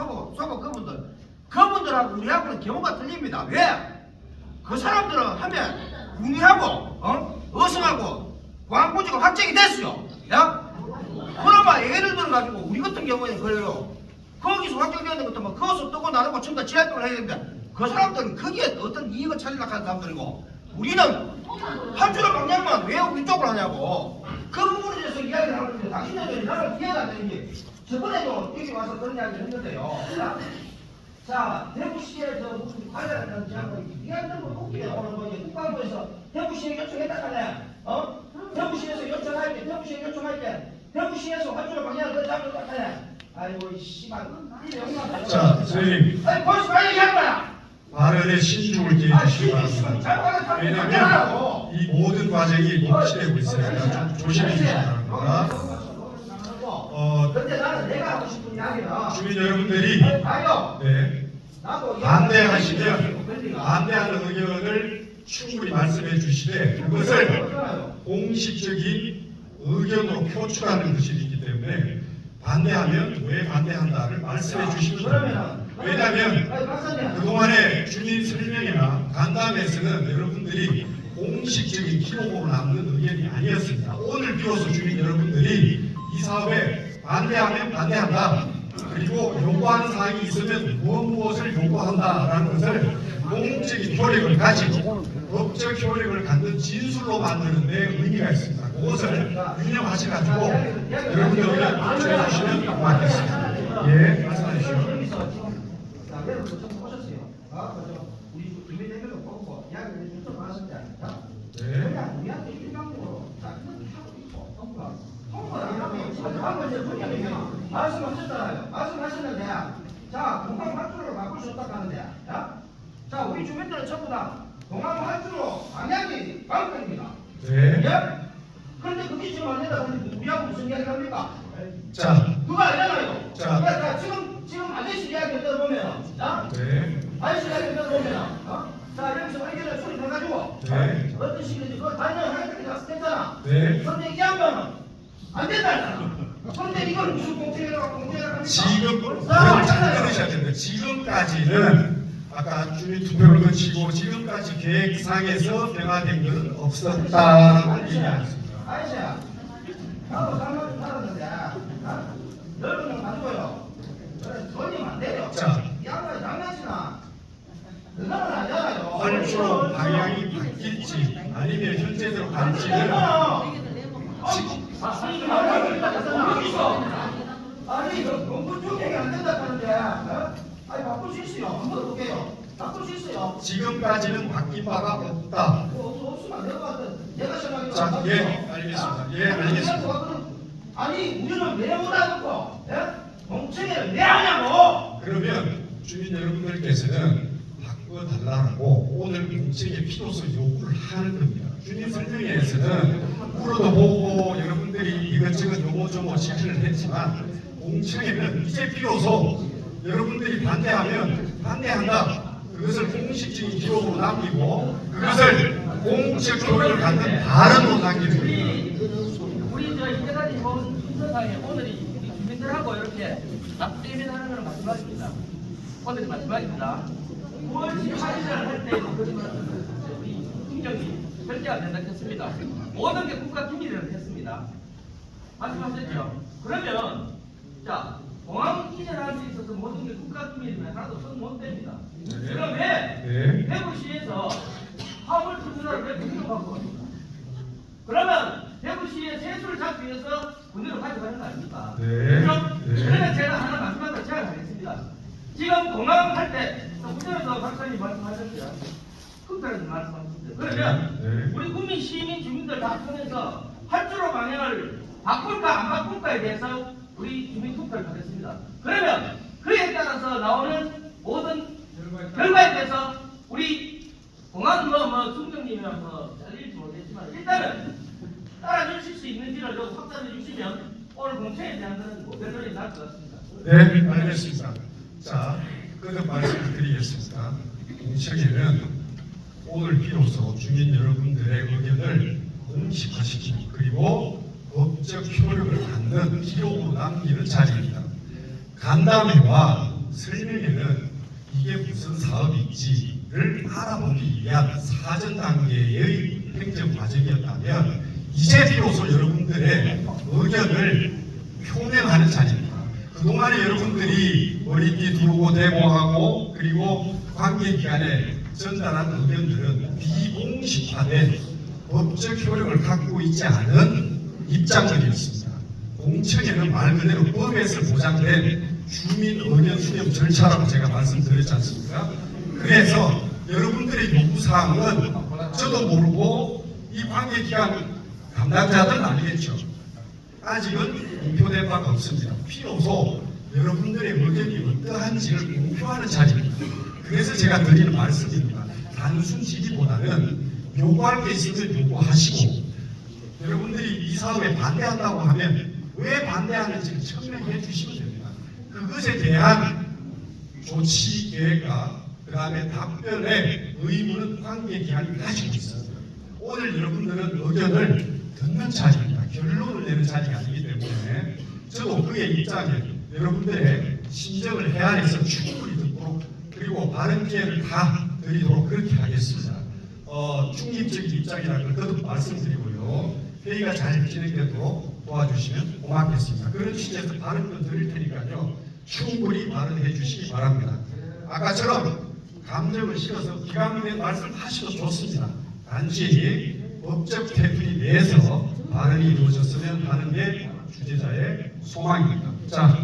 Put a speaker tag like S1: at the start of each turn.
S1: 소보 소보 그분들 그분들하고 우리하고는 경우가 틀립니다. 왜? 그 사람들은 하면 군의하고 어? 어성하고 광고지가 확정이 됐어요. 야? 그나마 예를 들어 가지고 우리 같은 경우에는 그래요. 거기서 확정되는 것도 뭐 거기서 뜨고 나르고 전부 다 지하철을 해야 되는데 그 사람들은 거기에 어떤 이익을 찾으려고 하는 사람들이고 우리는 한 줄의 방향만 왜 우리 쪽으로 하냐고 그 부분 저번에도 여기 와서 그런 이야기를 했는데요. 자, 자 대구시에서 무슨 관련한 장관이 이해하는 거 웃기게 오는 거 이제 국방부에서 대구시에 요청했다잖아요. 어? 대구시에서 요청할 때, 대구시에 요청할 때, 대구시에서 한줄의 방향을 그딱 아이고, 이 씨발.
S2: 자, 선생님
S1: 아니, 벌써 빨리 얘기할 거야.
S2: 발언에 신중을 기해 주시기 바랍니다. 왜냐하면 이 모든 과정이 멈추되고 있으니까 좀 조심해 주시기 바랍니다. 어,
S1: 근데 나는 내가 하고 싶은 이야기는
S2: 주민 여러분들이. 네,
S1: 나도
S2: 반대하시면 반대하는 의견을 충분히 말씀해 주시되 그것을 공식적인 의견으로 표출하는 것이기 때문에 반대하면 왜 반대한다를 말씀해 주시기 바랍니다. 왜냐하면 그동안의 주민 설명이나 간담회에서는 여러분들이 공식적인 기록으로 남는 의견이 아니었습니다. 오늘 비로소 주민 여러분들이 이 사업에 반대하면 반대한다. 그리고 요구하는 사항이 있으면 무엇 무엇을 요구한다라는 것을 공적인 효력을 가지고 법적 효력을 갖는 진술로 만드는 데 의미가 있습니다. 그것을 유념하셔가지고 여러분들 의견 표출해 주시면 고맙겠습니다. 예, 말씀해
S1: 않습니까?
S2: 네.
S1: 말씀하셨잖아요. 말씀하셨는데 자, 바꿀 수 없다고 하는데 자, 자, 우리 주민들은 전부 다 공항 활주로 방향이 관건입니다.
S2: 네.
S1: 예? 그런데 그게 지금 안 된다고 우리하고 무슨 이야기를 합니까?
S2: 자,
S1: 그거 아니잖아요.
S2: 자.
S1: 그러니까 지금 지금 아저씨 이야기 들어보면, 자,
S2: 네.
S1: 아저씨 이야기 들어보면, 어? 자 여기서 의견을 수립해가지고
S2: 네.
S1: 어떤 식인지 그거 단연하게 갔을 때잖아.
S2: 네.
S1: 그런데 이 양반은 안 된다잖아. 무슨?
S2: 지금 들으셔야 됩니다. 지금까지는 아까 주민 투표를 거치고 지금까지 계획상에서 변화된 것은 없었다는 얘기였습니다.
S1: 아저씨야, 나도 살만 살았는데, 아, 넓은 놈 가지고요. 그래, 돈이 안 돼요.
S2: 자.
S1: 이 양반이 장난치나? 그거는 아니잖아요.
S2: 활주로 방향이 바뀔지 아니면 현재대로 갈지는
S1: 아니 이거 공부 중행이 안 된다 하는데 어? 아니 바꿀 수 있어요 한번 볼게요 바꿀 수 있어요
S2: 지금까지는 바뀐 바가 없다. 자. 예, 알겠습니다. 예, 알겠습니다.
S1: 아니 우리는 왜 못하고 예? 공청회를 왜 하냐고
S2: 그러면 주민 여러분들께서는 바꿔달라고 오늘 공책의 필요성 요구를 하는 겁니다. 주민 설명회에서는 물어도 보고 여러분들이 이것저것 요모조모 지시를 했지만 공청회는 이제 비로소 여러분들이 반대하면 반대한다. 그것을 공식적인 기록으로 남기고 그것을 공적 효력을 갖는 발언으로 남기는 겁니다.
S3: 우리 저 이때까지 본 순서상에 오늘이 우리 주민들하고 이렇게 앞대면 하는 거는 마지막입니다. 오늘이 마지막입니다. 9월 18일 할때 우리 행정이 결제가 된다 했습니다. 모든 게 국가 기밀이라고 했습니다. 말씀하셨죠? 그러면 자 공항 이전하는 데 있어서 모든 게 국가 기밀이면 하나도 못 댑니다.
S2: 네.
S3: 그럼 왜
S2: 네.
S3: 대구시에서 화물 투수를 왜 군대로 갖고 갑니까? 그러면 대구시에 세수를 잡기 위해서 군대로 가져가는 거 아닙니까?
S2: 네.
S3: 그럼
S2: 네.
S3: 그러면 제가 하나 마지막으로 제안하겠습니다. 지금 공항 할때 우전에서 박사님 말씀하셨죠. 큰 말씀하셨죠. 그러면
S2: 네.
S3: 우리 국민 시민 주민들 다 통해서 활주로 방향을 바꿀까 안 바꿀까에 대해서 우리 주민 투표를 하겠습니다. 그러면 따라서 나오는 모든 결과에 대해서 우리 공항 뭐뭐 순경님이랑 뭐 잘릴지 모르겠지만 일단은 따라주실 수 있는지를 좀 확답해 주시면 오늘 공청에 대한 뭐 별로이 나을 것 같습니다.
S2: 네, 알겠습니다. 자, 끝은 말씀을 드리겠습니다. 공청회는 오늘 비로소 주민 여러분들의 의견을 공식화시키고 그리고 법적 효력을 갖는 기록으로 남기는 자리입니다. 간담회와 설명에는 이게 무슨 사업인지를 알아보기 위한 사전 단계의 행정 과정이었다면 이제 비로소 여러분들의 의견을 표명하는 자리입니다. 그동안에 여러분들이 머리띠 두르고 데모하고 그리고 관계기관에 전달한 의견들은 비공식화된 법적 효력을 갖고 있지 않은 입장들이었습니다. 공청회는 말 그대로 법에서 보장된 주민 의견 수렴 절차라고 제가 말씀드렸지 않습니까? 그래서 여러분들의 요구사항은 저도 모르고 이 관계기관 담당자들은 알겠죠. 아직은 공표된 바가 없습니다. 비로소 여러분들의 의견이 어떠한지를 공표하는 자리입니다. 그래서 제가 드리는 말씀입니다. 단순 질의보다는 요구할 게 있으면 요구하시고 여러분들이 이 사업에 반대한다고 하면 왜 반대하는지를 설명해 주시면 됩니다. 그것에 대한 조치 계획과 그 다음에 답변의 의무는 관계기관이 가지고 있습니다. 오늘 여러분들은 의견을 듣는 자리입니다. 결론을 내는 자리가 아니기 때문에 저도 그의 입장에 여러분들의 심정을 헤아려서 충분히 듣도록 그리고 바른 기회를 다 드리도록 그렇게 하겠습니다. 어, 중립적인 입장이라는 걸 거듭 말씀드리고요. 회의가 잘 진행되도록 도와주시면 고맙겠습니다. 그런 취지에서 다른 건 드릴 테니까요. 충분히 발언해 주시기 바랍니다. 아까처럼 감정을 실어서 기강된 말씀 하셔도 좋습니다. 단지 법적 테두리 내에서 발언이 이루어졌으면 하는 게 주제자의 소망입니다. 자,